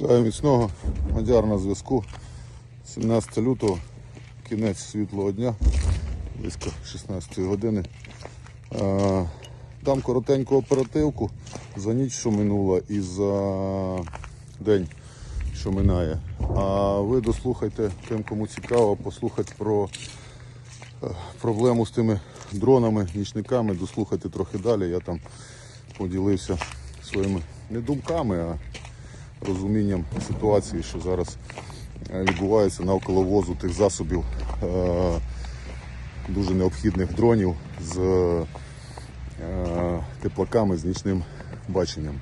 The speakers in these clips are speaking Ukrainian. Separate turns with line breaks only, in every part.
Бажаю міцного. Мадяр на зв'язку. 17 лютого, кінець світлого дня, близько 16 години. Е, Дам коротеньку оперативку за ніч, що минула, і за день, що минає. А ви дослухайте тим, кому цікаво, послухати про е, проблему з тими дронами, нічниками, дослухайте трохи далі. Я там поділився своїми не думками, а розумінням ситуації, що зараз е, відбувається навколо возу тих засобів е, дуже необхідних дронів з е, теплаками, з нічним баченням.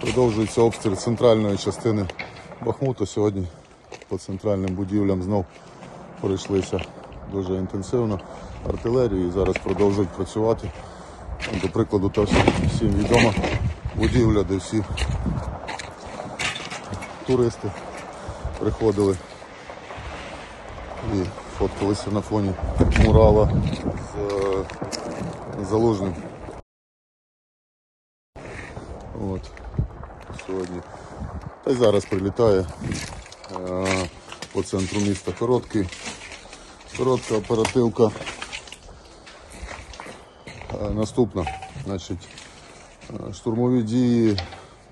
Продовжується обстріл центральної частини Бахмута. Сьогодні по центральним будівлям знов пройшлися дуже інтенсивно артилерію і зараз продовжують працювати. До прикладу, та всім відома будівля, де всі туристи приходили і фоткалися на фоні мурала з е, залужним. От. Сьогодні. Та й зараз прилітає е, по центру міста короткий. Коротка оперативка. Наступна. Значить, штурмові дії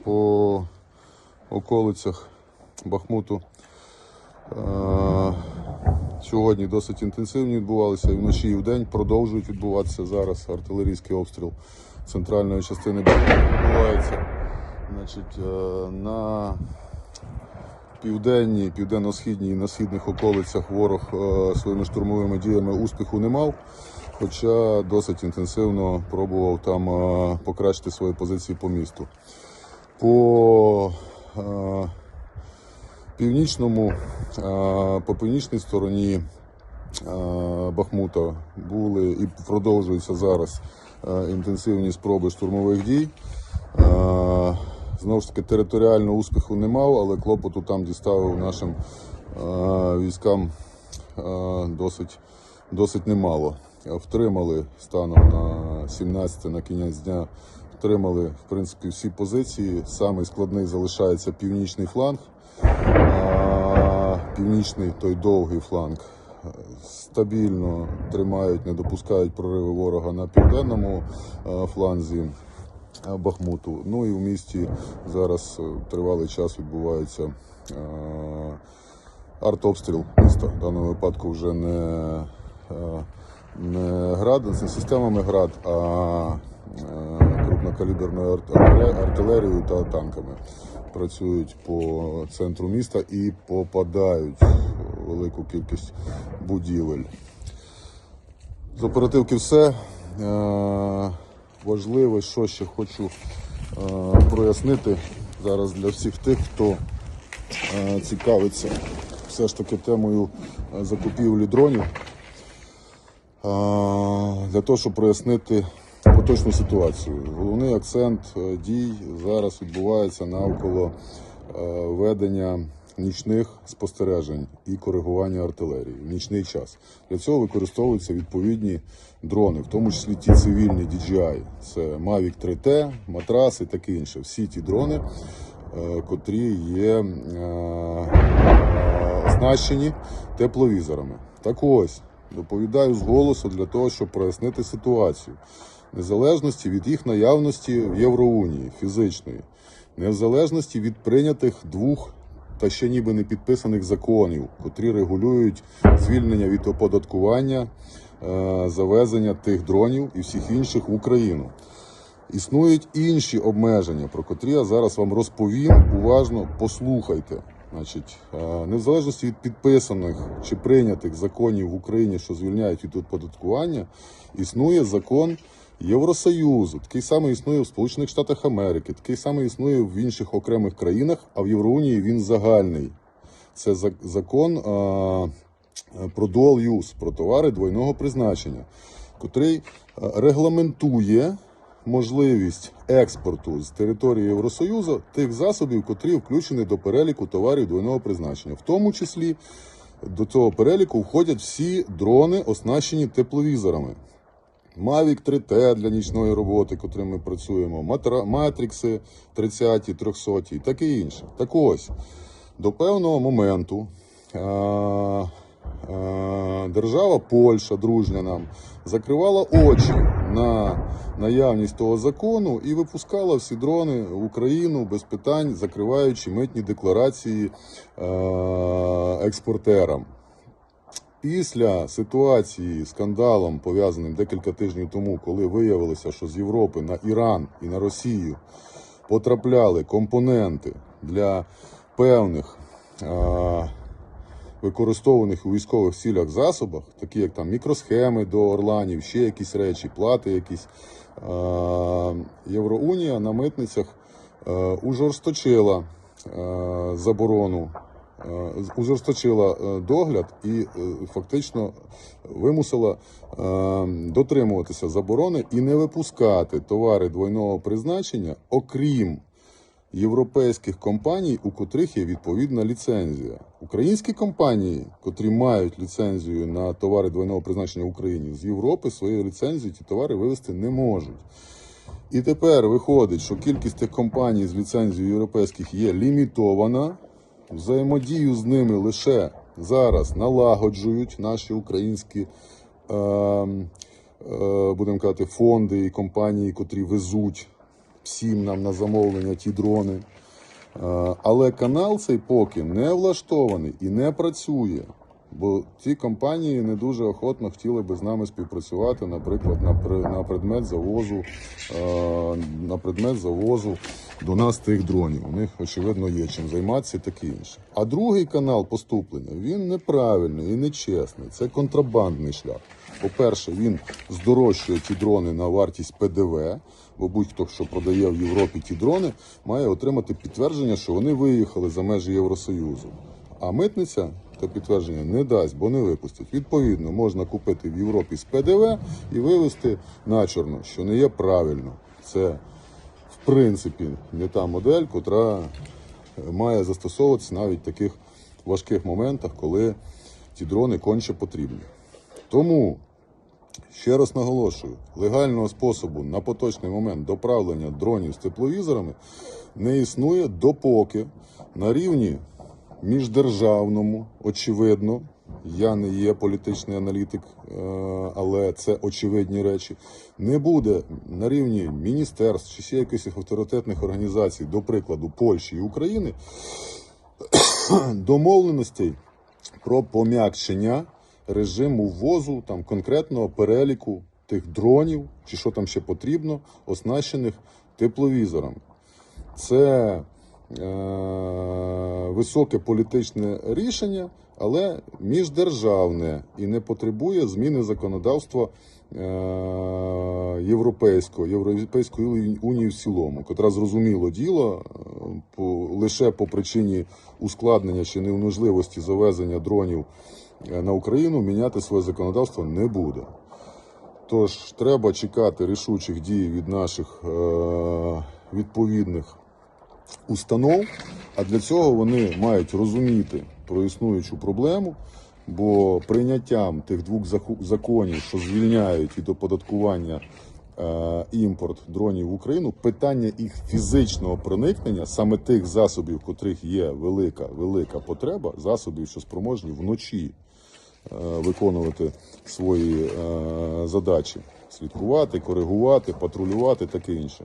по околицях Бахмуту. Сьогодні досить інтенсивні відбувалися і вночі, і вдень продовжують відбуватися зараз артилерійський обстріл центральної частини відбувається. Значить, е, на південній, південно-східній і на східних околицях ворог е, своїми штурмовими діями успіху не мав, хоча досить інтенсивно пробував там е, покращити свої позиції по місту. По е, північному, по північній стороні Бахмута були і продовжуються зараз інтенсивні спроби штурмових дій. Е, Знову ж таки, територіального успіху не мав, але клопоту там діставив нашим е, військам е, досить, досить немало. Е, Втримали станом на 17 на кінець дня. Втримали в принципі всі позиції. Самий складний залишається північний фланг. А північний той довгий фланг е, стабільно тримають, не допускають прориви ворога на південному е, фланзі. Е, Бахмуту. Ну і в місті зараз е, тривалий час відбувається е, артобстріл міста. В даному випадку вже не, не град, не системами град, а крупнокаліберною арт- арт- артилерією та танками. Працюють по центру міста і попадають в велику кількість будівель. З оперативки все. Е, Важливо, що ще хочу е, прояснити зараз для всіх тих, хто е, цікавиться все ж таки темою е, закупівлі дронів. Для того, щоб прояснити поточну ситуацію. Головний акцент дій зараз відбувається навколо ведення нічних спостережень і коригування артилерії в нічний час. Для цього використовуються відповідні дрони, в тому числі ті цивільні DJI. Це Mavic 3T, Матрас і таке інше. Всі ті дрони, е, котрі є е, е, оснащені тепловізорами. Так ось, доповідаю з голосу для того, щоб прояснити ситуацію. Незалежності від їх наявності в Євроунії фізичної, незалежності від прийнятих двох та ще ніби не підписаних законів, котрі регулюють звільнення від оподаткування, е, завезення тих дронів і всіх інших в Україну. Існують інші обмеження, про котрі я зараз вам розповім. Уважно послухайте. Значить, е, не в залежності від підписаних чи прийнятих законів в Україні, що звільняють від оподаткування, існує закон Євросоюзу. Такий самий існує в Сполучених Штатах Америки, такий самий існує в інших окремих країнах, а в Євроунії він загальний. Це закон е, про dual use, про товари двойного призначення, котрий е, регламентує можливість експорту з території Євросоюзу тих засобів, котрі включені до переліку товарів двойного призначення, в тому числі до цього переліку входять всі дрони, оснащені тепловізорами. Mavic 3T для нічної роботи, котрим ми працюємо, Матрікси 30, 300 і таке інше. Так ось, до певного моменту е- е- держава Польща, дружня нам, закривала очі на наявність того закону і випускала всі дрони в Україну без питань, закриваючи митні декларації е- експортерам. Після ситуації скандалом, пов'язаним декілька тижнів тому, коли виявилося, що з Європи на Іран і на Росію потрапляли компоненти для певних а, використовуваних у військових цілях засобах, такі як там мікросхеми до орланів, ще якісь речі, плати якісь, а, Євроунія на митницях а, ужорсточила а, заборону е, е, догляд і е, фактично вимусила дотримуватися заборони і не випускати товари двойного призначення, окрім європейських компаній, у котрих є відповідна ліцензія. Українські компанії, котрі мають ліцензію на товари двойного призначення в Україні, з Європи своєю ліцензією ті товари вивезти не можуть. І тепер виходить, що кількість тих компаній з ліцензією європейських є лімітована. Взаємодію з ними лише зараз налагоджують наші українські, е, е, будемо казати, фонди і компанії, котрі везуть всім нам на замовлення ті дрони. Е, але канал цей поки не влаштований і не працює. Бо ці компанії не дуже охотно хотіли би з нами співпрацювати, наприклад, на, на предмет завозу, е, на предмет завозу до нас тих дронів. У них, очевидно, є чим займатися і таке інше. А другий канал поступлення він неправильний і нечесний. Це контрабандний шлях. По-перше, він здорожчує ті дрони на вартість ПДВ, бо будь-хто, що продає в Європі ті дрони, має отримати підтвердження, що вони виїхали за межі Євросоюзу. А митниця це підтвердження не дасть, бо не випустить. Відповідно, можна купити в Європі з ПДВ і вивезти на чорно, що не є правильно. Це принципі не та модель, котра е, має застосовуватися навіть в таких важких моментах, коли ті дрони конче потрібні. Тому ще раз наголошую: легального способу на поточний момент доправлення дронів з тепловізорами не існує допоки на рівні міждержавному, очевидно. Я не є політичний аналітик, е, але це очевидні речі. Не буде на рівні міністерств чи ще якихось авторитетних організацій, до прикладу, Польщі і України, домовленостей про пом'якшення режиму ввозу там конкретного переліку тих дронів, чи що там ще потрібно, оснащених тепловізорами. Це високе політичне рішення, але міждержавне і не потребує зміни законодавства е, європейського, Європейської унії в цілому, котра зрозуміло діло е, по, лише по причині ускладнення чи неможливості завезення дронів е, на Україну міняти своє законодавство не буде. Тож треба чекати рішучих дій від наших е, відповідних установ, а для цього вони мають розуміти про існуючу проблему, бо прийняттям тих двох законів, що звільняють від оподаткування е, імпорт дронів в Україну, питання їх фізичного проникнення, саме тих засобів, котрих є велика, велика потреба, засобів, що спроможні вночі е, виконувати свої е, задачі, слідкувати, коригувати, патрулювати, таке інше.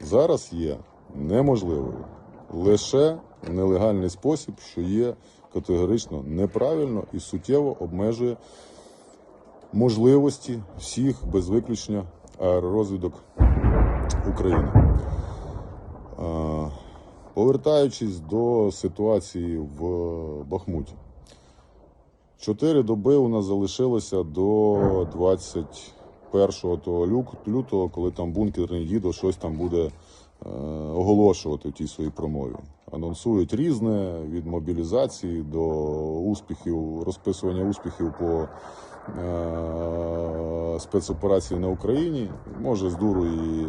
Зараз є неможливою лише нелегальний спосіб, що є категорично неправильно і суттєво обмежує можливості всіх без виключення аеророзвідок України. Повертаючись до ситуації в Бахмуті. Чотири доби у нас залишилося до 21 того лютого, коли там бункерний дідо щось там буде оголошувати в тій своїй промові. Анонсують різне від мобілізації до успіхів, розписування успіхів по е, спецоперації на Україні. Може, з дуру і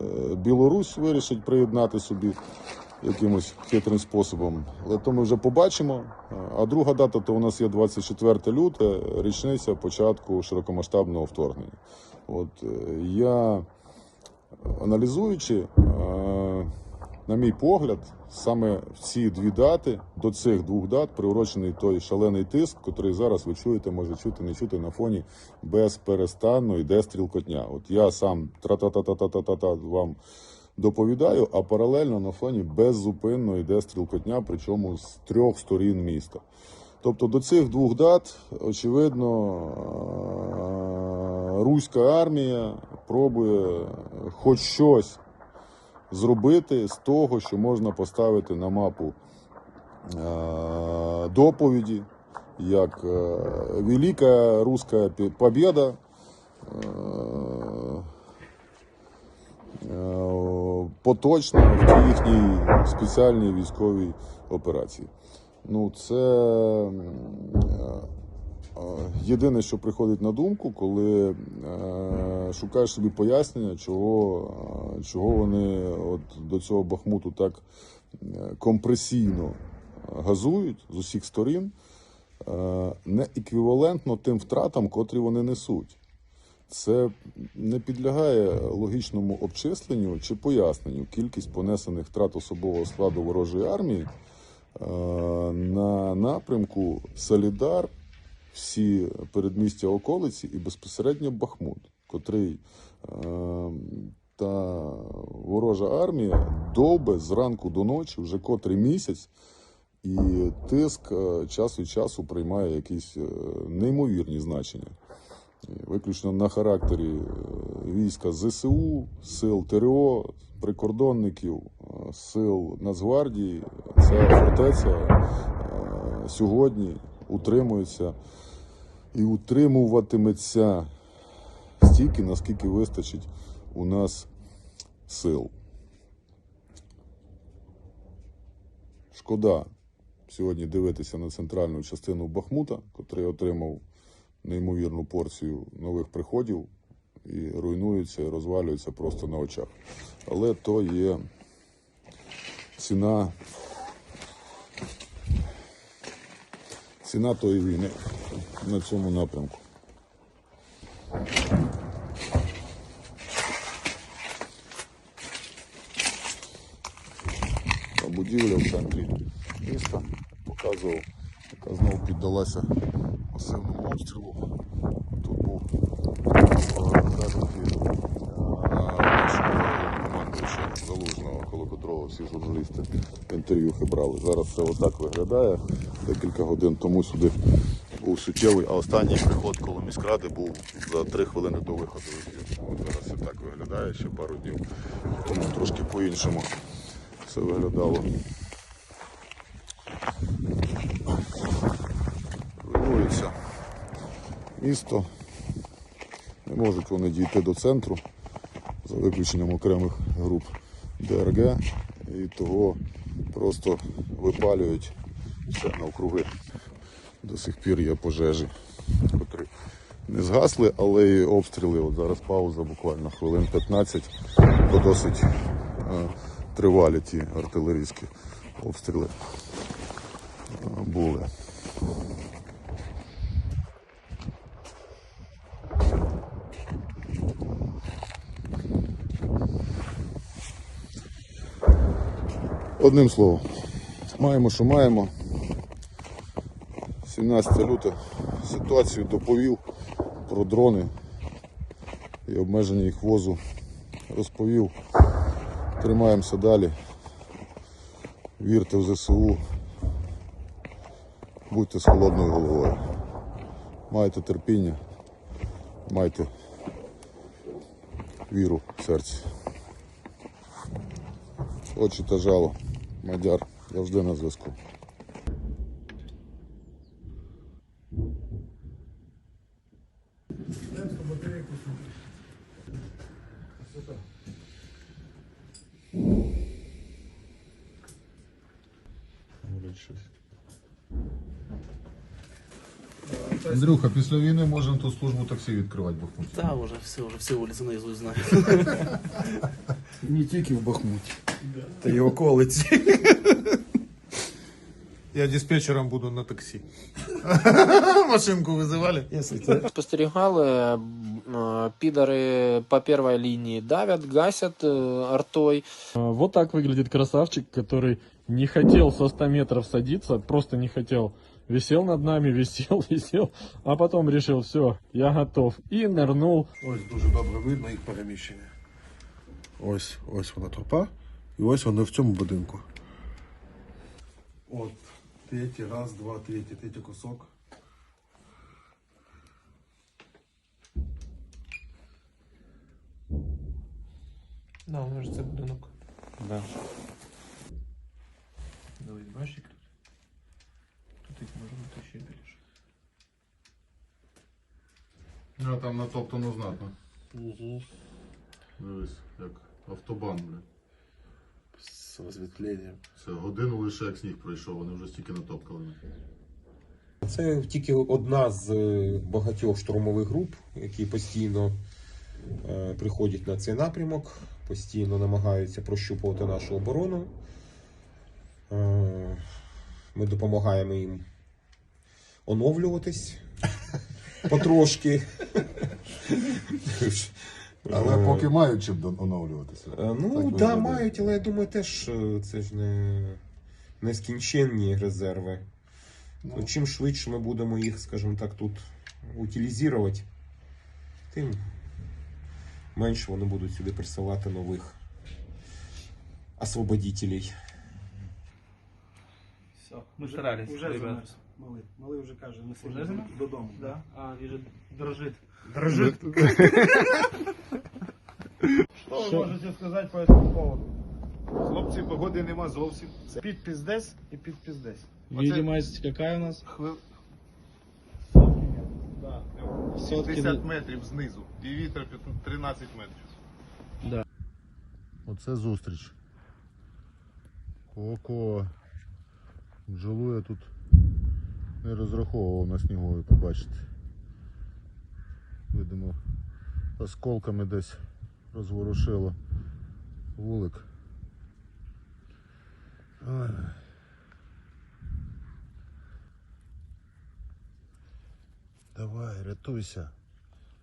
е, Білорусь вирішить приєднати собі якимось хитрим способом. Але то ми вже побачимо. А друга дата то у нас є 24 люте, річниця початку широкомасштабного вторгнення. От е, я аналізуючи, е, на мій погляд, саме ці дві дати, до цих двох дат приурочений той шалений тиск, який зараз ви чуєте, може чути, не чути на фоні безперестанно йде стрілкотня. От я сам тра-та-та-та-та-та-та вам доповідаю, а паралельно на фоні беззупинно йде стрілкотня, причому з трьох сторін міста. Тобто до цих двох дат, очевидно, е, руська армія пробує хоч щось зробити з того, що можна поставити на мапу е, доповіді, як е, Велика Руська Побєда. е, Поточна в їхній спеціальній військовій операції. Ну, це єдине, що приходить на думку, коли е, шукаєш собі пояснення, чого, е, чого вони от до цього Бахмуту так е, компресійно газують з усіх сторін, не еквівалентно тим втратам, котрі вони несуть. Це не підлягає логічному обчисленню чи поясненню кількість понесених втрат особового складу ворожої армії на напрямку Солідар, всі передмістя околиці і безпосередньо Бахмут, котрий е, та ворожа армія довбе зранку до ночі вже котрий місяць, і тиск е, час від часу приймає якісь е, неймовірні значення. Виключно на характері е, війська ЗСУ, сил ТРО, прикордонників, сил Нацгвардії. Ця фортеця сьогодні утримується і утримуватиметься стільки, наскільки вистачить у нас сил. Шкода сьогодні дивитися на центральну частину Бахмута, котрий отримав неймовірну порцію нових приходів і руйнується і розвалюється просто на очах. Але то є ціна. Ціна тої війни на цьому напрямку. Будівля в центрі міста показував, яка знову піддалася масивному обстрілу. Тут був кажуть, командуюча залужного, коло котрого всі журналісти інтерв'юхи брали. Зараз це отак виглядає. Декілька годин тому сюди був суттєвий, а останній приход коло міськради був за три хвилини до виходу. От зараз це так виглядає ще пару днів. Тому трошки по-іншому все виглядало. Руйнується місто. Не можуть вони дійти до центру за виключенням окремих груп ДРГ і того просто випалюють все навкруги. До сих пір є пожежі, котрі не згасли, але і обстріли. От зараз пауза буквально хвилин 15, то досить е, тривалі ті артилерійські обстріли е, були. Одним словом, маємо, що маємо. 17 лютого ситуацію доповів про дрони і обмеження їх возу. Розповів. Тримаємося далі. Вірте в ЗСУ. Будьте з холодною головою. Майте терпіння, майте віру в серці. Очі та жало. Мадяр завжди на зв'язку. Говорить щось. Андрюха, після війни можемо ту службу таксі відкривати в Бахмуті.
Да, уже все, уже все улицы наизусть знаю.
Не тільки в Бахмуті. Та й околиці.
Я диспетчером буду на таксі. Машинку визивали?
Спостерігали, е, підари по первой линии давят, гасят э, артой.
А, Вот так выглядит красавчик, который не хотел со 100 метров садиться, просто не хотел. Висел над нами, висел, висел, а потом решил, все, я готов. И нырнул.
Ось дуже добре видно їх переміщення. Ось, ось вона тропа. І ось вони в цьому будинку. От, третій, раз, два, третій, третій кусок.
Да, у меня же це будинок.
Да.
Ну, там натоптано знатно.
Угу.
Дивись, як автобан, бля.
З освітленням.
Це годину лише як сніг пройшов, вони вже стільки натопкали.
Це тільки одна з е, багатьох штурмових груп, які постійно е, приходять на цей напрямок, постійно намагаються прощупувати нашу оборону. Е, Ми допомагаємо їм оновлюватись потрошки.
Але поки мають чим оновлюватися.
Е,
Так
Ну, так, мають, але я думаю, теж е, це ж не нескінченні резерви. Ну, чим швидше ми будемо їх, скажімо так, тут утилізувати, тим менше вони будуть сюди присилати нових освободителей.
Все, мы старались,
Уже
ребят.
Малий. Малий вже каже, не
Уже замерз?
додому.
Да? А, вижу, дрожит.
Дрожит. Що ви можете сказати по цьому поводу?
Хлопці, погоди нема зовсім.
Під піздець і під піздець.
Видимость какая у нас?
Хвил...
Да.
Сотки
50 метрів знизу. І вітер 13 метрів.
Оце зустріч. Око. Бджолу я тут не розраховував на снігові побачити. Видимо, осколками десь розворушило вулик. Давай, рятуйся.